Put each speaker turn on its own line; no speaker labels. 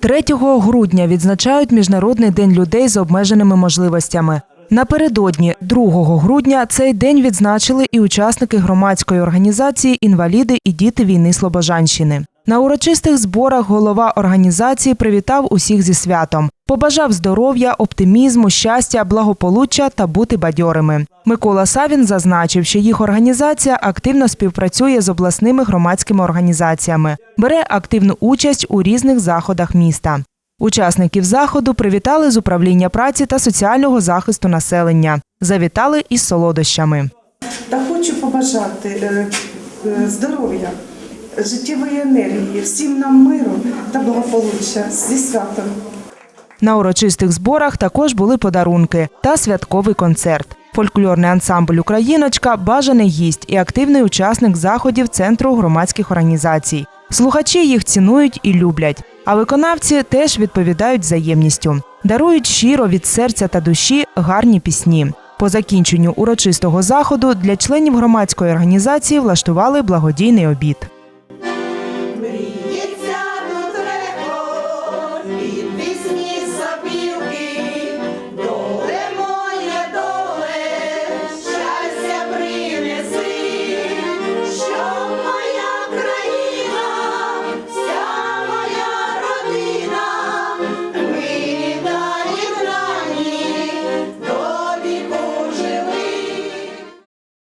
3 грудня відзначають Міжнародний день людей з обмеженими можливостями. Напередодні 2 грудня цей день відзначили і учасники громадської організації Інваліди і діти війни Слобожанщини. На урочистих зборах голова організації привітав усіх зі святом, побажав здоров'я, оптимізму, щастя, благополуччя та бути бадьорими. Микола Савін зазначив, що їх організація активно співпрацює з обласними громадськими організаціями, бере активну участь у різних заходах міста. Учасників заходу привітали з управління праці та соціального захисту населення. Завітали із солодощами.
Та хочу побажати е, е, здоров'я, життєвої енергії, всім нам миру та благополуччя зі святом.
На урочистих зборах також були подарунки та святковий концерт. Фольклорний ансамбль Україночка бажаний гість і активний учасник заходів Центру громадських організацій. Слухачі їх цінують і люблять. А виконавці теж відповідають взаємністю, дарують щиро від серця та душі гарні пісні. По закінченню урочистого заходу для членів громадської організації влаштували благодійний обід. be right